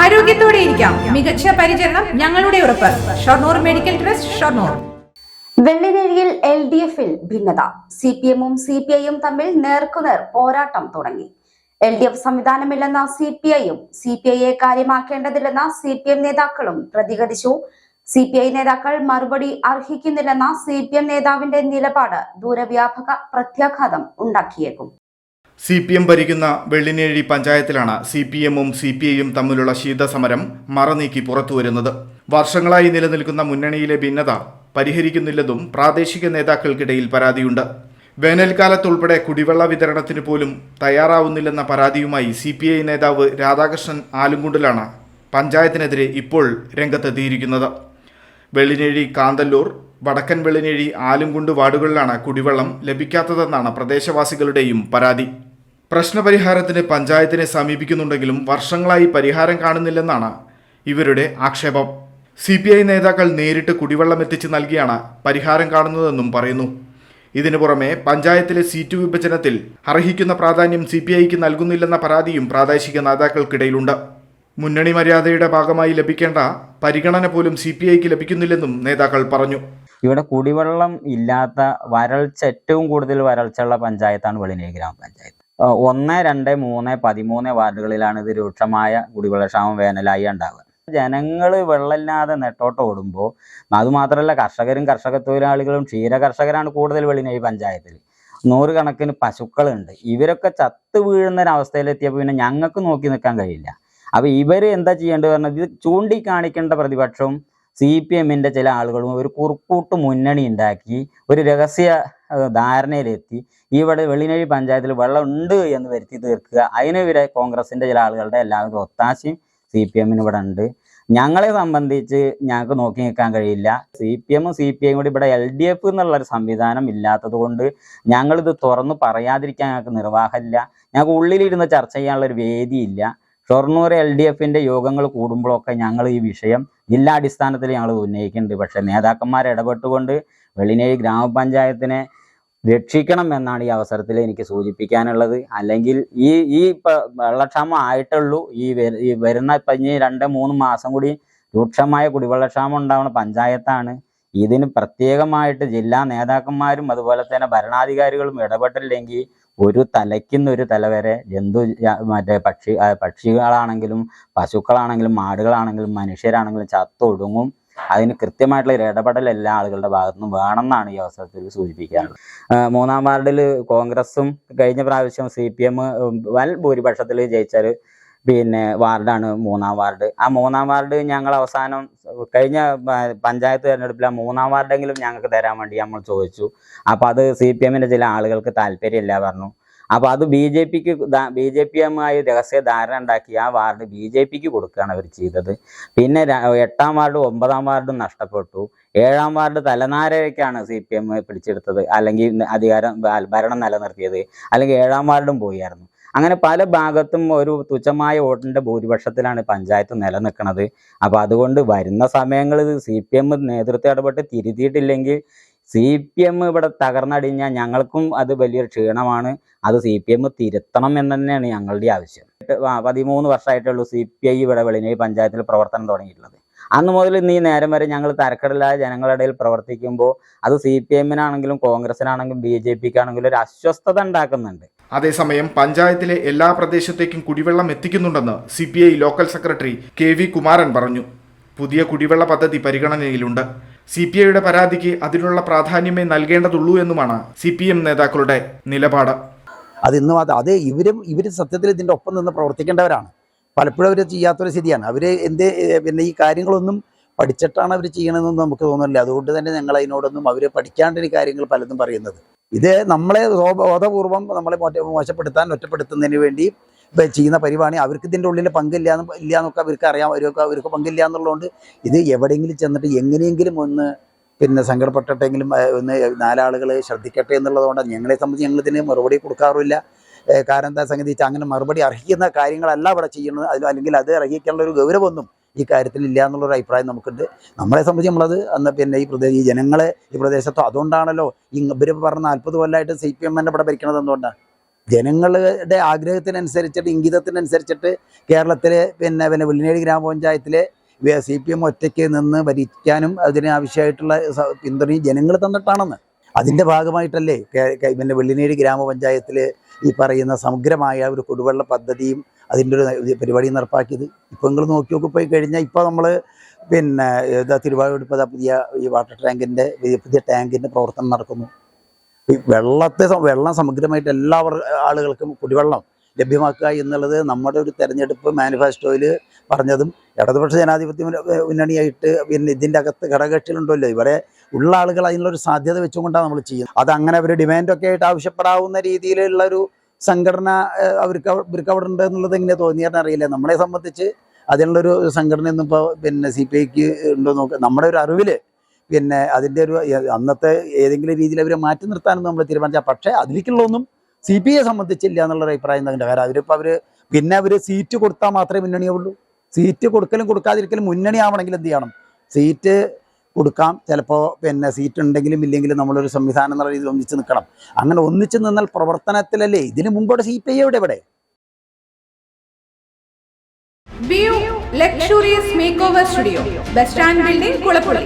ആരോഗ്യത്തോടെ ഇരിക്കാം. മികച്ച പരിചരണം ഞങ്ങളുടെ ഉറപ്പ്. Shoranur medical trust Shoranur. വെള്ളിനേഴിയിൽ L D എഫിൽ ഭിന്നത. സി പി എമ്മും സി പി ഐയും തമ്മിൽ നേർക്കുനേർ പോരാട്ടം തുടങ്ങി. എൽ ഡി എഫ് സംവിധാനമില്ലെന്ന സി പി ഐയും സി പി ഐയെ കാര്യമാക്കേണ്ടതില്ലെന്ന സി പി എം നേതാക്കളും പ്രതികരിച്ചു. സി പി ഐ നേതാക്കൾ മറുപടി അർഹിക്കുന്നില്ലെന്ന സി പി എം നേതാവിന്റെ നിലപാട് ദൂരവ്യാപക പ്രത്യാഘാതം ഉണ്ടാക്കിയേക്കും. സി പി എം ഭരിക്കുന്ന വെള്ളിനേഴി പഞ്ചായത്തിലാണ് സി പി എമ്മും സി പി ഐയും തമ്മിലുള്ള ശീതസമരം മറനീക്കി പുറത്തുവരുന്നത്. വർഷങ്ങളായി നിലനിൽക്കുന്ന മുന്നണിയിലെ ഭിന്നത പരിഹരിക്കുന്നില്ലെന്നും പ്രാദേശിക നേതാക്കൾക്കിടയിൽ പരാതിയുണ്ട്. വേനൽക്കാലത്തുൾപ്പെടെ കുടിവെള്ള വിതരണത്തിന് പോലും തയ്യാറാവുന്നില്ലെന്ന പരാതിയുമായി സി പി ഐ നേതാവ് രാധാകൃഷ്ണൻ ആലുംകുണ്ടിലാണ് പഞ്ചായത്തിനെതിരെ ഇപ്പോൾ രംഗത്തെത്തിയിരിക്കുന്നത്. വെള്ളിനേഴി കാന്തല്ലൂർ വടക്കൻ വെള്ളിനേഴി ആലുംകുണ്ട് വാർഡുകളിലാണ് കുടിവെള്ളം ലഭിക്കാത്തതെന്നാണ് പ്രദേശവാസികളുടെയും പരാതി. പ്രശ്നപരിഹാരത്തിന് പഞ്ചായത്തിനെ സമീപിക്കുന്നുണ്ടെങ്കിലും വർഷങ്ങളായി പരിഹാരം കാണുന്നില്ലെന്നാണ് ഇവരുടെ ആക്ഷേപം. സി പി ഐ നേതാക്കൾ നേരിട്ട് കുടിവെള്ളം എത്തിച്ച് നൽകിയാണ് പരിഹാരം കാണുന്നതെന്നും പറയുന്നു. ഇതിനു പുറമെ പഞ്ചായത്തിലെ സീറ്റ് വിഭജനത്തിൽ അർഹിക്കുന്ന പ്രാധാന്യം സി പി ഐക്ക് നൽകുന്നില്ലെന്ന പരാതിയും പ്രാദേശിക നേതാക്കൾക്കിടയിലുണ്ട്. മുന്നണി മര്യാദയുടെ ഭാഗമായി ലഭിക്കേണ്ട പരിഗണന പോലും സി പി ഐക്ക് ലഭിക്കുന്നില്ലെന്നും നേതാക്കൾ പറഞ്ഞു. ഇവിടെ കുടിവെള്ളം ഇല്ലാത്ത വരൾച്ച ഏറ്റവും കൂടുതൽ വരൾച്ചയുള്ള പഞ്ചായത്താണ് വെളിനേരി ഗ്രാമപഞ്ചായത്ത്. ഒന്ന് രണ്ട് മൂന്ന് പതിമൂന്ന് വാർഡുകളിലാണ് ഇത് രൂക്ഷമായ കുടിവെള്ളക്ഷാമം വേനലായി ഉണ്ടാവുക. ജനങ്ങൾ വെള്ളമില്ലാതെ നെട്ടോട്ട് ഓടുമ്പോൾ അതുമാത്രമല്ല കർഷകരും കർഷക തൊഴിലാളികളും ക്ഷീര കർഷകരാണ് കൂടുതൽ വെളിനേരി പഞ്ചായത്തിൽ. നൂറുകണക്കിന് പശുക്കളുണ്ട്. ഇവരൊക്കെ ചത്ത് വീഴുന്ന ഒരവസ്ഥയിലെത്തിയപ്പോൾ പിന്നെ ഞങ്ങൾക്ക് നോക്കി നിൽക്കാൻ കഴിയില്ല. അപ്പോൾ ഇവർ എന്താ ചെയ്യേണ്ടത് പറഞ്ഞാൽ ഇത് ചൂണ്ടിക്കാണിക്കേണ്ട പ്രതിപക്ഷവും സി പി എമ്മിന്റെ ചില ആളുകളും ഒരു കുറുക്കൂട്ട് മുന്നണി ഉണ്ടാക്കി ഒരു രഹസ്യ ധാരണയിലെത്തി. ഇവിടെ വെള്ളിനഴി പഞ്ചായത്തിൽ വെള്ളം ഉണ്ട് എന്ന് വരുത്തി തീർക്കുക. അതിനെതിരെ കോൺഗ്രസിന്റെ ചില ആളുകളുടെ എല്ലാവരും ഒത്താശയും സി പി എമ്മിന് ഇവിടെ ഉണ്ട്. ഞങ്ങളെ സംബന്ധിച്ച് ഞങ്ങൾക്ക് നോക്കി നിൽക്കാൻ കഴിയില്ല. സി പി എമ്മും സി പി ഐയും കൂടി ഇവിടെ എൽ ഡി എഫ് എന്നുള്ള ഒരു സംവിധാനം ഇല്ലാത്തത് കൊണ്ട് ഞങ്ങളിത് തുറന്നു പറയാതിരിക്കാൻ ഞങ്ങൾക്ക് നിർവാഹമില്ല. ഞങ്ങൾക്ക് ഉള്ളിലിരുന്ന് ചർച്ച ചെയ്യാനുള്ള ഒരു വേദിയില്ല. ഷൊർണൂർ എൽ ഡി എഫിന്റെ യോഗങ്ങൾ കൂടുമ്പോഴൊക്കെ ഞങ്ങൾ ഈ വിഷയം ജില്ലാടിസ്ഥാനത്തിൽ ഞങ്ങൾ ഉന്നയിക്കുന്നുണ്ട്. പക്ഷെ നേതാക്കന്മാർ ഇടപെട്ടുകൊണ്ട് വെള്ളിനേഴി ഗ്രാമപഞ്ചായത്തിനെ രക്ഷിക്കണം എന്നാണ് ഈ അവസരത്തിൽ എനിക്ക് സൂചിപ്പിക്കാനുള്ളത്. അല്ലെങ്കിൽ ഈ ഈ വെള്ളക്ഷാമം ആയിട്ടുള്ളൂ. ഈ ഈ വരുന്ന ഇപ്പൊ ഇനി രണ്ട് മൂന്ന് മാസം കൂടി രൂക്ഷമായ കുടിവെള്ളക്ഷാമം ഉണ്ടാവുന്ന പഞ്ചായത്താണ്. ഇതിന് പ്രത്യേകമായിട്ട് ജില്ലാ നേതാക്കന്മാരും അതുപോലെ തന്നെ ഭരണാധികാരികളും ഇടപെട്ടില്ലെങ്കിൽ ഒരു തലയ്ക്കുന്ന ഒരു തല വരെ ജന്തു മറ്റേ പക്ഷി പക്ഷികളാണെങ്കിലും പശുക്കളാണെങ്കിലും മാടുകളാണെങ്കിലും മനുഷ്യരാണെങ്കിലും ചത്തൊടുങ്ങും. അതിന് കൃത്യമായിട്ടുള്ള ഒരു ഇടപെടൽ എല്ലാ ആളുകളുടെ ഭാഗത്തു നിന്നും വേണമെന്നാണ് ഈ അവസരത്തിൽ സൂചിപ്പിക്കാറുള്ളത്. മൂന്നാം വാർഡിൽ കോൺഗ്രസും കഴിഞ്ഞ പ്രാവശ്യം സി പി എം വൻ ഭൂരിപക്ഷത്തിൽ ജയിച്ചാൽ പിന്നെ വാർഡാണ് മൂന്നാം വാർഡ്. ആ മൂന്നാം വാർഡ് ഞങ്ങൾ അവസാനം കഴിഞ്ഞ പഞ്ചായത്ത് തെരഞ്ഞെടുപ്പിൽ ആ മൂന്നാം വാർഡെങ്കിലും ഞങ്ങൾക്ക് തരാൻ വേണ്ടി നമ്മൾ ചോദിച്ചു. അപ്പോൾ അത് സി പി എമ്മിന്റെ ചില ആളുകൾക്ക് താല്പര്യമില്ല പറഞ്ഞു. അപ്പോൾ അത് ബി ജെ പിക്ക് ബി ജെ പി എമ്മായി രഹസ്യ ധാരണ ഉണ്ടാക്കി ആ വാർഡ് ബി ജെ പിക്ക് കൊടുക്കുകയാണ് അവർ ചെയ്തത്. പിന്നെ എട്ടാം വാർഡും ഒമ്പതാം വാർഡും നഷ്ടപ്പെട്ടു. ഏഴാം വാർഡ് തലനാരയ്ക്കാണ് സി പി എം പിടിച്ചെടുത്തത്. അല്ലെങ്കിൽ അധികാരം ഭരണം നിലനിർത്തിയത്. അല്ലെങ്കിൽ ഏഴാം വാർഡും പോയായിരുന്നു അങ്ങനെ പല ഭാഗത്തും ഒരു തുച്ഛമായ വോട്ടിന്റെ ഭൂരിപക്ഷത്തിലാണ് പഞ്ചായത്ത് നിലനിൽക്കുന്നത്. അപ്പോൾ അതുകൊണ്ട് വരുന്ന സമയങ്ങളിൽ സി പി എം നേതൃത്വം ഇടപെട്ട് തിരുത്തിയിട്ടില്ലെങ്കിൽ സി പി എം ഇവിടെ തകർന്നടിഞ്ഞാൽ ഞങ്ങൾക്കും അത് വലിയൊരു ക്ഷീണമാണ്. അത് സി പി എം തിരുത്തണം എന്ന് തന്നെയാണ് ഞങ്ങളുടെ ആവശ്യം. പതിമൂന്ന് വർഷമായിട്ടുള്ളൂ സി പി ഐ ഇവിടെ വെളിനേരി പഞ്ചായത്തിൽ പ്രവർത്തനം തുടങ്ങിയിട്ടുള്ളത്. അന്ന് മുതൽ ഇന്ന് ഈ നേരം വരെ ഞങ്ങൾ തരക്കടലായ ജനങ്ങളുടെ ഇടയിൽ പ്രവർത്തിക്കുമ്പോൾ അത് സി പി എമ്മിനാണെങ്കിലും കോൺഗ്രസിനാണെങ്കിലും ബി ജെ പിക്കാണെങ്കിലും ഒരു അസ്വസ്ഥത ഉണ്ടാക്കുന്നുണ്ട്. അതേസമയം പഞ്ചായത്തിലെ എല്ലാ പ്രദേശത്തേക്കും കുടിവെള്ളം എത്തിക്കുന്നുണ്ടെന്ന് C P I local secretary K V Kumaran പറഞ്ഞു. പുതിയ കുടിവെള്ള പദ്ധതി പരിഗണനയിലുണ്ട്. സി പി ഐയുടെ പരാതിക്ക് അതിനുള്ള പ്രാധാന്യമേ നൽകേണ്ടതുള്ളൂ എന്നുമാണ് സി പി എം നേതാക്കളുടെ നിലപാട്. അത് ഇന്ന് മാത്രം അത് ഇവരും ഇവർ സത്യത്തിൽ ഇതിന്റെ ഒപ്പം നിന്ന് പ്രവർത്തിക്കേണ്ടവരാണ്. പലപ്പോഴും അവർ ചെയ്യാത്തൊരു സ്ഥിതിയാണ്. അവർ എന്ത് പിന്നെ ഈ കാര്യങ്ങളൊന്നും പഠിച്ചിട്ടാണ് അവർ ചെയ്യണമെന്നൊന്നും നമുക്ക് തോന്നുന്നില്ല. അതുകൊണ്ട് തന്നെ ഞങ്ങൾ അതിനോടൊന്നും അവർ ഈ കാര്യങ്ങൾ പലതും പറയുന്നത്. ഇത് നമ്മളെ ബോധപൂർവം നമ്മളെ മോശപ്പെടുത്താൻ ഒറ്റപ്പെടുത്തുന്നതിന് വേണ്ടി ചെയ്യുന്ന പരിപാടി അവർക്ക് ഇതിന്റെ ഉള്ളിൽ പങ്കില്ല ഇല്ല എന്നൊക്കെ അവർക്ക് അറിയാം. അവർക്ക് അവർക്ക് പങ്കില്ല എന്നുള്ളതുകൊണ്ട് ഇത് എവിടെയെങ്കിലും ചെന്നിട്ട് എങ്ങനെയെങ്കിലും ഒന്ന് പിന്നെ സങ്കടപ്പെട്ടിട്ടെങ്കിലും ഒന്ന് നാലാളുകൾ ശ്രദ്ധിക്കട്ടെ എന്നുള്ളതുകൊണ്ടാണ് ഞങ്ങളെ സംബന്ധിച്ച് ഞങ്ങൾ ഇതിന് മറുപടി കൊടുക്കാറില്ല ഏഹ്, കാരണം എന്താ സംഗതി വെച്ചാൽ അങ്ങനെ മറുപടി അർഹിക്കുന്ന കാര്യങ്ങളല്ല അവിടെ ചെയ്യുന്നത്. അതിലും അല്ലെങ്കിൽ അത് അർഹിക്കാനുള്ള ഒരു ഗൗരവമൊന്നും ഈ കാര്യത്തിൽ ഇല്ല എന്നുള്ളൊരു അഭിപ്രായം നമുക്കുണ്ട്. നമ്മളെ സംബന്ധിച്ച് നമ്മളത് അന്ന് പിന്നെ ഈ പ്രദേശം ഈ ജനങ്ങളെ ഈ പ്രദേശത്തോ അതുകൊണ്ടാണല്ലോ ഈ പറഞ്ഞ നാൽപ്പത് കൊല്ലമായിട്ട് സി പി എമ്മിന്റെ ഇവിടെ ഭരിക്കണത് എന്തുകൊണ്ടാണ് ജനങ്ങളുടെ ആഗ്രഹത്തിനനുസരിച്ചിട്ട് ഇംഗിതത്തിനനുസരിച്ചിട്ട് കേരളത്തിലെ പിന്നെ പിന്നെ വെള്ളിനേഴി ഗ്രാമപഞ്ചായത്തിലെ സി പി എം ഒറ്റയ്ക്ക് നിന്ന് ഭരിക്കാനും അതിന് ആവശ്യമായിട്ടുള്ള പിന്തുണയും ജനങ്ങൾ തന്നിട്ടാണെന്ന്. അതിന്റെ ഭാഗമായിട്ടല്ലേ പിന്നെ വെള്ളിനേഴി ഗ്രാമപഞ്ചായത്തിൽ ഈ പറയുന്ന സമഗ്രമായ ഒരു കുടിവെള്ള പദ്ധതിയും അതിന്റെ ഒരു പരിപാടി നടപ്പാക്കിയത്. ഇപ്പോൾ നിങ്ങൾ നോക്കി നോക്കി പോയി കഴിഞ്ഞാൽ ഇപ്പോൾ നമ്മൾ പിന്നെ ഇതാ തിരുവായൂർ ഇപ്പോൾ പുതിയ ഈ വാട്ടർ ടാങ്കിന്റെ പുതിയ ടാങ്കിന്റെ പ്രവർത്തനം നടക്കുന്നു. ഈ വെള്ളത്തെ വെള്ളം സമഗ്രമായിട്ട് എല്ലാവർ ആളുകൾക്കും കുടിവെള്ളം ലഭ്യമാക്കുക എന്നുള്ളത് നമ്മുടെ ഒരു തെരഞ്ഞെടുപ്പ് മാനിഫെസ്റ്റോയിൽ പറഞ്ഞതും ഇടതുപക്ഷ ജനാധിപത്യ മുന്നണിയായിട്ട് പിന്നെ ഇതിന്റെ അകത്ത് ഘടകകക്ഷികളുണ്ടല്ലോ. ഇവിടെ ഉള്ള ആളുകൾ അതിനുള്ളൊരു സാധ്യത വെച്ചുകൊണ്ടാണ് നമ്മൾ ചെയ്യുന്നത്. അത് അങ്ങനെ അവർ ഡിമാൻഡൊക്കെ ആയിട്ട് ആവശ്യപ്പെടാവുന്ന രീതിയിലുള്ള ഒരു സംഘടന അവർക്ക് അവർക്ക് അവിടെ ഉണ്ട് എന്നുള്ളത് എങ്ങനെ തോന്നിയാൽ അറിയില്ല. നമ്മളെ സംബന്ധിച്ച് അതിനുള്ളൊരു സംഘടന ഒന്നും ഇപ്പോൾ പിന്നെ സി പി ഐക്ക് ഉണ്ടോ നോക്കുക നമ്മുടെ ഒരു അറിവിൽ പിന്നെ അതിന്റെ ഒരു അന്നത്തെ ഏതെങ്കിലും രീതിയിൽ അവരെ മാറ്റി നിർത്താനൊന്നും നമ്മൾ തീരുമാനിച്ചാൽ പക്ഷേ അതിലേക്കുള്ളതൊന്നും സി പി ഐയെ സംബന്ധിച്ചില്ല എന്നുള്ളൊരു അഭിപ്രായം തന്നെ കാരണം അവരിപ്പോൾ അവർ പിന്നെ അവർ സീറ്റ് കൊടുത്താൽ മാത്രമേ മുന്നണിയുള്ളൂ സീറ്റ് കൊടുക്കലും കൊടുക്കാതിരിക്കലും മുന്നണി ആവണമെങ്കിൽ എന്ത് ചെയ്യണം? സീറ്റ് കൊടുക്കാം. ചിലപ്പോൾ പിന്നെ സീറ്റ് ഉണ്ടെങ്കിലും ഇല്ലെങ്കിലും നമ്മളൊരു സംവിധാനം എന്നുള്ള രീതിയിൽ ഒന്നിച്ച് നിൽക്കണം. അങ്ങനെ ഒന്നിച്ച് നിന്നാൽ പ്രവർത്തനത്തിലല്ലേ? ഇതിന് മുമ്പോട്ട് സി പി ഐ എവിടെ ഇവിടെ. Luxurious make over studio bus stand building Kulappully